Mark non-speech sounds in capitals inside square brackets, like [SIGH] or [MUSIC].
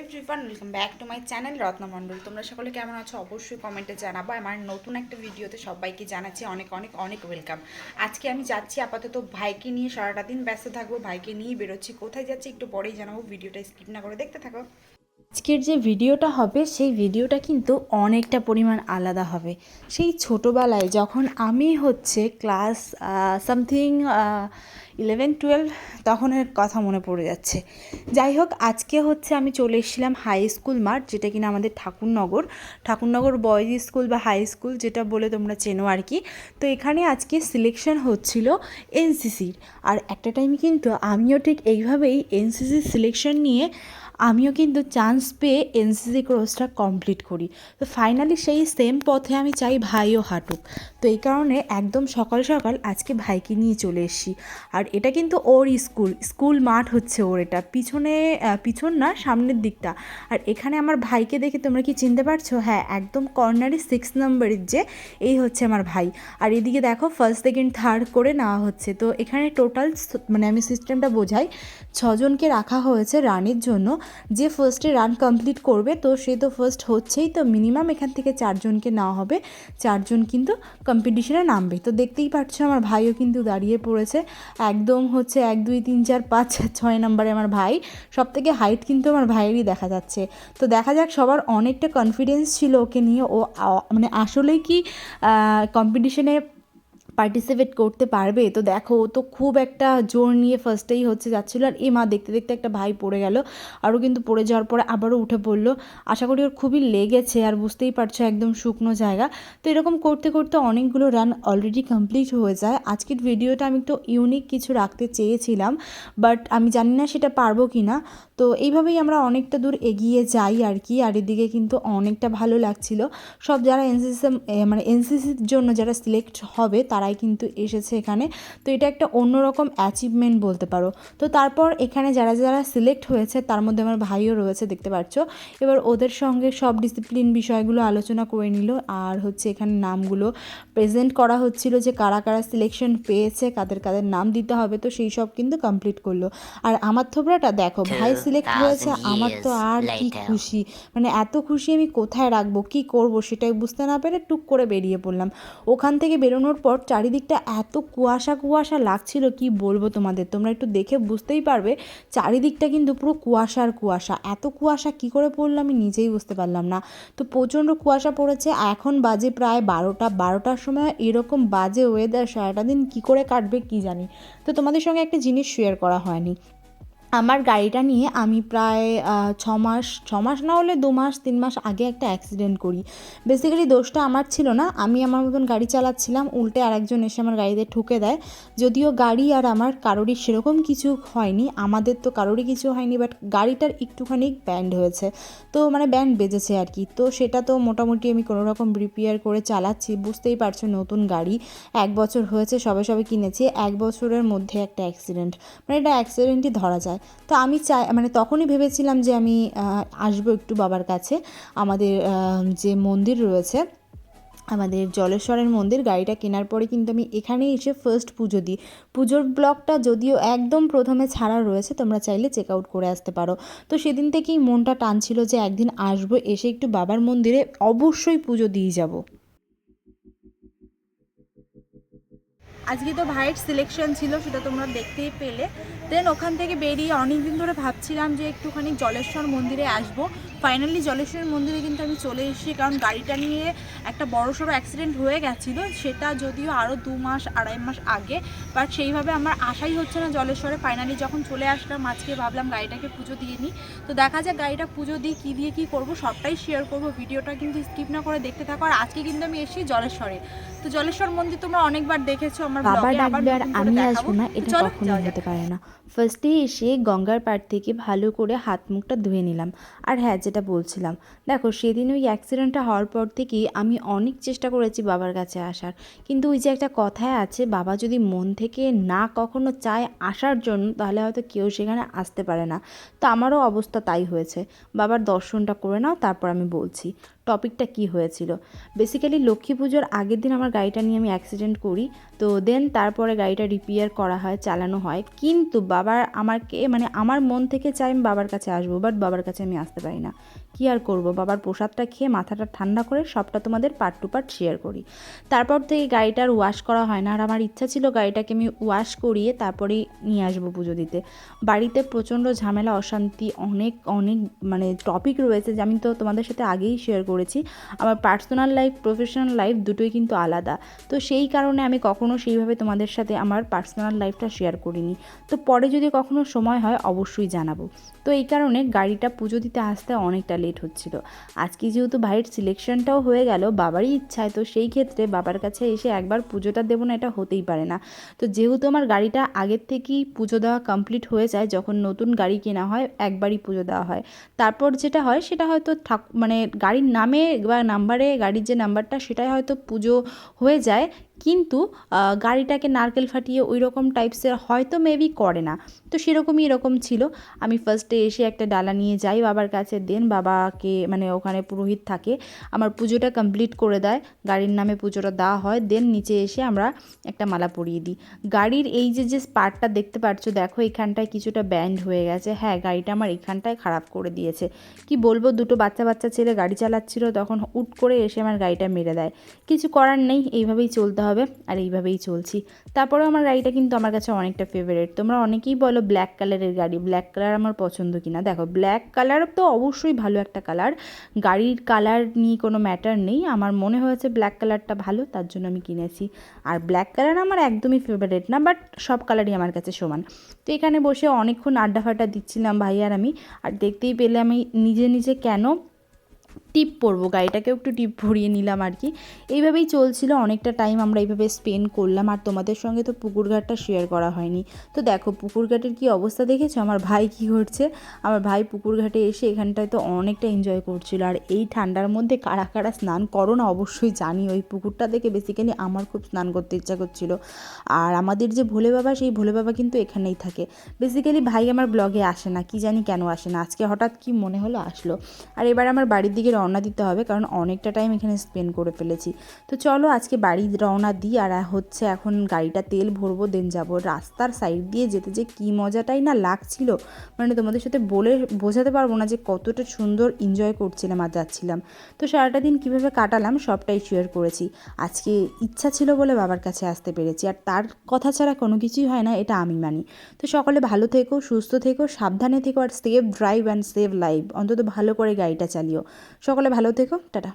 Everyone welcome back to my channel Ratna Mondal তোমরা সকলে কেমন আছো? অবশ্যই কমেন্টে জানাব। আমার নতুন একটা ভিডিওতে সবাইকে জানাচ্ছি অনেক অনেক অনেক ওয়েলকাম আজকে আমি যাচ্ছি আপাতত ভাইকে নিয়ে, সারাটা দিন ব্যস্ত থাকব। ভাইকে নিয়ে বেরোচ্ছি। কোথায় যাচ্ছি একটু পরেই জানাব। ভিডিওটা স্কিপ না করে দেখতে থাকো। আজকের যে ভিডিওটা হবে, সেই ভিডিওটা কিন্তু অনেকটা পরিমাণ আলাদা হবে। সেই ছোটোবেলায় যখন আমি হচ্ছে ক্লাস সামথিং ইলেভেন টুয়েলভ তখনের কথা মনে পড়ে যাচ্ছে। যাই হোক, আজকে হচ্ছে আমি চলে এসেছিলাম হাই স্কুল মাঠ, যেটা কিনা আমাদের ঠাকুরনগর। ঠাকুরনগর বয়েজ স্কুল বা হাই স্কুল যেটা বলে তোমরা চেনো আর কি। তো এখানে আজকে সিলেকশন হচ্ছিল এনসিসির আর একটা টাইমে কিন্তু আমিও ঠিক এইভাবেই এনসিসি সিলেকশন নিয়ে আমিও কিন্তু চান্স পেয়ে এনসিসি কোর্সটা কমপ্লিট করি। তো ফাইনালি সেই সেম পথে আমি চাই ভাইও হাঁটুক। তো এই কারণে একদম সকাল সকাল আজকে ভাইকে নিয়ে চলে এসেছি। আর এটা কিন্তু ওর স্কুল স্কুল মাঠ হচ্ছে ওর এটা। পিছনে পিছন না, সামনের দিকটা। আর এখানে আমার ভাইকে দেখে তোমরা কি চিনতে পারছ? হ্যাঁ একদম কর্নারে সিক্স নম্বরের যে, এই হচ্ছে আমার ভাই। আর এদিকে দেখো ফার্স্ট সেকেন্ড থার্ড করে নেওয়া হচ্ছে। তো এখানে টোটাল মানে আমি সিস্টেমটা বোঝাই। ছজনকে রাখা হয়েছে রানের জন্য। যে ফার্স্টে রান কমপ্লিট করবে, তো সে তো ফার্স্ট হচ্ছেই, তো মিনিমাম এখান থেকে চারজনকে নেওয়া হবে। চারজন কিন্তু কম্পিটিশনে নামবে। তো দেখতেই পাচ্ছ, আমার ভাইও কিন্তু দাঁড়িয়ে পড়েছে। একদম হচ্ছে এক, দুই, তিন, চার, পাঁচ, [LAUGHS] ছয় নম্বরে আমার ভাই। সব থেকে হাইট কিন্তু আমার ভাইয়েরই দেখা যাচ্ছে। তো দেখা যাক, সবার অনেকটা কনফিডেন্স ছিল ওকে নিয়ে। ও মানে আসলেই কি কম্পিটিশনে পার্টিসিপেট করতে পারবে। তো দেখো, তো খুব একটা জোর নিয়ে ফার্স্টেই হচ্ছে যাচ্ছিল। আর এ মা দেখতে দেখতে একটা ভাই পড়ে গেল। আরও কিন্তু পড়ে যাওয়ার পরে আবারও উঠে পড়ল। আশা করি ওর খুবই লেগেছে। আর বুঝতেই পারছ একদম শুকনো জায়গা। তো এরকম করতে করতে অনেকগুলো রান অলরেডি কমপ্লিট হয়ে যায়। আজকের ভিডিওটা আমি একটু ইউনিক কিছু রাখতে চেয়েছিলাম। বাট আমি জানি না সেটা পারব কি না তো এইভাবেই আমরা অনেকটা দূর এগিয়ে যাই আর কি। আর এদিকে কিন্তু অনেকটা ভালো লাগছিল। সব যারা এনসিসি মানে এনসিসির জন্য যারা সিলেক্ট হবে তারাই কিন্তু এসেছে এখানে। তো এটা একটা অন্যরকম অ্যাচিভমেন্ট বলতে পারো। তো তারপর এখানে যারা যারা সিলেক্ট হয়েছে তার মধ্যে আমার ভাইও রয়েছে দেখতে পাচ্ছ এবার ওদের সঙ্গে সব ডিসিপ্লিন বিষয়গুলো আলোচনা করে নিল। আর হচ্ছে এখানে নামগুলো প্রেজেন্ট করা হচ্ছিল যে কারা কারা সিলেকশন পেয়েছে কাদের কাদের নাম দিতে হবে। তো সেই সব কিন্তু কমপ্লিট করল। আর আমার থোবরাটা দেখো ভাই সিলেক্ট হয়েছে আমার তো আর কি খুশি। মানে এত খুশি আমি কোথায় রাখব কি করব সেটাই বুঝতে না পেরে টুক করে বেরিয়ে পড়লাম। ওখান থেকে বেরোনোর পর চারিদিকটা এত কুয়াশা কুয়াশা লাগছিল, কি বলব তোমাদের? তোমরা একটু দেখে বুঝতেই পারবে, চারিদিকটা কিন্তু পুরো কুয়াশার কুয়াশা। এত কুয়াশা কি করে পড়ল আমি নিজেই বুঝতে পারলাম না। তো প্রচণ্ড কুয়াশা পড়েছে, এখন বাজে প্রায় বারোটা, বারোটার সময় এরকম বাজে ওয়েদার সারাটা দিন কী করে কাটবে কি জানি। তো তোমাদের সঙ্গে একটা জিনিস শেয়ার করা হয়নি। আমার গাড়িটা নিয়ে আমি প্রায় ছ মাস ছ মাস না হলে দু মাস তিন মাস আগে একটা অ্যাক্সিডেন্ট করি। বেসিক্যালি দোষটা আমার ছিল না। আমি আমার মতন গাড়ি চালাচ্ছিলাম, উল্টে আরেকজন এসে আমার গাড়িতে ঠুকে দেয়। যদিও গাড়ি আর আমার কারোরই সেরকম কিছু হয়নি, আমাদের তো কারোরই কিছু হয়নি বাট গাড়িটার একটুখানি ব্যান্ড হয়েছে। তো মানে ব্যান্ড বেজেছে আর কি। তো সেটা তো মোটামুটি আমি কোনো রকম রিপেয়ার করে চালাচ্ছি, বুঝতেই পারছ নতুন গাড়ি। এক বছর হয়েছে, সবে সবে কিনেছি। এক বছরের মধ্যে একটা অ্যাক্সিডেন্ট মানে এটা অ্যাক্সিডেন্টই ধরা যায়। তো আমি চাই মানে তখনই ভেবেছিলাম যে আমি আসব একটু বাবার কাছে। আমাদের যে মন্দির রয়েছে, আমাদের জলেশ্বরের মন্দির, গাড়িটা কেনার পরে কিন্তু আমি এখানেই এসে ফার্স্ট পুজো দিই। পুজোর ব্লগটা যদিও একদম প্রথমে ছাড়া রয়েছে, তোমরা চাইলে চেক আউট করে আসতে পারো। তো সেদিন থেকেই মনটা টানছিল যে একদিন আসব, এসে একটু বাবার মন্দিরে অবশ্যই পুজো দিয়ে যাব। আজকে তো ভাইয়ের সিলেকশন ছিল, সেটা তোমরা দেখতেই পেলে। দেন ওখান থেকে বেরিয়ে অনেক দিন ধরে ভাবছিলাম যে একটুখানি জলেশ্বর মন্দিরে আসব। ফাইনালি জলেশ্বর মন্দিরে কিন্তু আমি চলে এসেছি, কারণ গাড়িটা নিয়ে একটা বড় সড়ো অ্যাক্সিডেন্ট হয়ে গেছিল। সেটা যদিও আরও দু মাস, আড়াই মাস আগে বাট সেইভাবে আমার আশাই হচ্ছে না জলেশ্বরে। ফাইনালি যখন চলে আসলাম, আজকে ভাবলাম গাড়িটাকে পুজো দিয়ে নিই। তো দেখা যাক গাড়িটা পুজো দিয়ে কী দিয়ে কী করব, সবটাই শেয়ার করব। ভিডিওটা কিন্তু স্কিপ না করে দেখতে থাকো। আর আজকে কিন্তু আমি এসেছি জলেশ্বরে। তো জলেশ্বর মন্দির তোমরা অনেকবার দেখেছ বাবা ডাকবে আর আমি আসব না এটা কখনোই হতে পারে না। ফার্স্টে এসে গঙ্গার পাড় থেকে ভালো করে হাত মুখটা ধুয়ে নিলাম। আর হ্যাঁ যেটা বলছিলাম দেখো সেদিন ওই অ্যাক্সিডেন্টটা হওয়ার পর থেকেই আমি অনেক চেষ্টা করেছি বাবার কাছে আসার। কিন্তু ওই যে একটা কথায় আছে বাবা যদি মন থেকে না কখনো চায় আসার জন্য তাহলে হয়তো কেউ সেখানে আসতে পারে না। তো আমারও অবস্থা তাই হয়েছে। বাবার দর্শনটা করে নাও তারপর আমি বলছি। টপিকটা কি হয়েছিল? বেসিক্যালি লক্ষ্মী পুজোর আগের দিন আমার গাড়িটা নিয়ে আমি অ্যাক্সিডেন্ট করি, তো দেন তারপরে গাড়িটা রিপেয়ার করা হয়, চালানো হয়। কিন্তু বাবার আমাকে মানে আমার মন থেকে চাই আমি বাবার কাছে আসব বাট বাবার কাছে আমি আসতে পারি না। কী আর করব? বাবার প্রসাদটা খেয়ে মাথাটা ঠান্ডা করে সবটা তোমাদের পার্ট টু পার্ট শেয়ার করি। তারপর থেকে গাড়িটার ওয়াশ করা হয় না। আর আমার ইচ্ছা ছিল গাড়িটাকে আমি ওয়াশ করিয়ে তারপরেই নিয়ে আসব পুজো দিতে। বাড়িতে প্রচণ্ড ঝামেলা, অশান্তি, অনেক অনেক মানে টপিক রয়েছে যে আমি তো তোমাদের সাথে আগেই শেয়ার করেছি। আমার পার্সোনাল লাইফ প্রফেশনাল লাইফ দুটোই কিন্তু আলাদা। তো সেই কারণে আমি কখনো সেইভাবে তোমাদের সাথে আমার পার্সোনাল লাইফটা শেয়ার করিনি। তো পরে যদি কখনো সময় হয়, অবশ্যই জানাব। তো এই কারণে গাড়িটা পুজো দিতে আসতে অনেকটা লেট হচ্ছিল। আজকে যেহেতু ভাইয়ের সিলেকশনটাও হয়ে গেল, বাবারই ইচ্ছায়, তো সেই ক্ষেত্রে বাবার কাছে এসে একবার পুজোটা দেবো না, এটা হতেই পারে না। তো যেহেতু আমার গাড়িটা আগের থেকেই পুজো দেওয়া কমপ্লিট হয়ে যায়, যখন নতুন গাড়ি কেনা হয়, একবারই পুজো দেওয়া হয়। তারপর যেটা হয়, সেটা হয়তো ঠাক মানে গাড়ির নামে বা নাম্বারে গাড়ির যে নাম্বারটা সেটাই হয়তো পুজো হয়ে যায়। কিন্তু গাড়িটাকে নারকেল ফাটিয়ে ওই রকম টাইপসের হয়তো মেবি করে না। তো সেরকমই এরকম ছিল। আমি ফার্স্টে এসে একটা ডালা নিয়ে যাই, বাবার কাছে দেন, বাবাকে মানে ওখানে পুরোহিত থাকে। আমার পুজোটা কমপ্লিট করে দেয়, গাড়ির নামে পুজোটা দেওয়া হয়, দেন নিচে এসে আমরা একটা মালা পরিয়ে দিই। গাড়ির এই যে যে পার্টটা দেখতে পাচ্ছ দেখো এখানটায় কিছুটা ব্যান্ড হয়ে গেছে। হ্যাঁ গাড়িটা আমার এখানটায় খারাপ করে দিয়েছে। কি বলব, দুটো বাচ্চা বাচ্চা ছেলে গাড়ি চালাচ্ছিল, তখন উট করে এসে আমার গাড়িটা মেরে দেয়। কিছু করার নেই, এইভাবেই চলতে হবে। আর এইভাবেই চলছি। তারপরেও আমার গাড়িটা কিন্তু আমার কাছে অনেকটা ফেভারিট তোমরা অনেকেই বলো ব্ল্যাক কালারের গাড়ি ব্ল্যাক কালার আমার পছন্দ কিনা। দেখো ব্ল্যাক কালার তো অবশ্যই ভালো একটা কালার গাড়ির কালার নিয়ে কোনো ম্যাটার নেই। আমার মনে হয়েছে ব্ল্যাক কালারটা ভালো, তার জন্য আমি কিনেছি। আর ব্ল্যাক কালার আমার একদমই ফেভারেট না বাট সব কালারই আমার কাছে সমান। তো এখানে বসে অনেকক্ষণ আড্ডা ফাড্ডা দিচ্ছিলাম ভাই আর আমি। আর দেখতেই পেলে আমি নিজে নিজে কেন টিপ পরবো, গাড়িটাকেও একটু টিপ ভরিয়ে নিলাম আর কি। এইভাবেই চলছিল, অনেকটা টাইম আমরা এইভাবে স্পেন্ড করলাম। আর তোমাদের সঙ্গে তো পুকুর ঘাটটা শেয়ার করা হয়নি। তো দেখো, পুকুর ঘাটের কী অবস্থা দেখেছ? আমার ভাই কী করছে? আমার ভাই পুকুর ঘাটে এসে এখানটায় তো অনেকটা এনজয় করছিল। আর এই ঠান্ডার মধ্যে কারা কারা স্নান করো না, অবশ্যই জানি। ওই পুকুরটা দেখে বেসিক্যালি আমার খুব স্নান করতে ইচ্ছা করছিল। আর আমাদের যে ভোলে বাবা, সেই ভোলে বাবা কিন্তু এখানেই থাকে। বেসিক্যালি ভাই আমার ব্লগে আসে না, কি জানি কেন আসে না। আজকে হঠাৎ কি মনে হলো, আসলো। আর এবার আমার বাড়ির দিকে রওনা দিতে হবে, কারণ অনেকটা টাইম এখানে স্পেন্ড করে ফেলেছি। তো চলো আজকে বাড়ি রওনা দিই, আর হচ্ছে এখন গাড়িটা তেল ভরবো দেন যাব রাস্তার সাইড দিয়ে যেতে যে কী মজাটাই না লাগছিল। মানে তোমাদের সাথে বলে বোঝাতে পারব না যে কতটা সুন্দর এনজয় করছিলাম আর যাচ্ছিলাম। তো সারাটা দিন কীভাবে কাটালাম সবটাই শেয়ার করেছি। আজকে ইচ্ছা ছিল বলে বাবার কাছে আসতে পেরেছি, আর তার কথা ছাড়া কোনো কিছুই হয় না, এটা আমি মানি। তো সকলে ভালো থেকো, সুস্থ থেকো, সাবধানে থেকো, আর safe drive and save life অন্তত ভালো করে গাড়িটা চালিও। সকলে ভালো থেকো টাটা।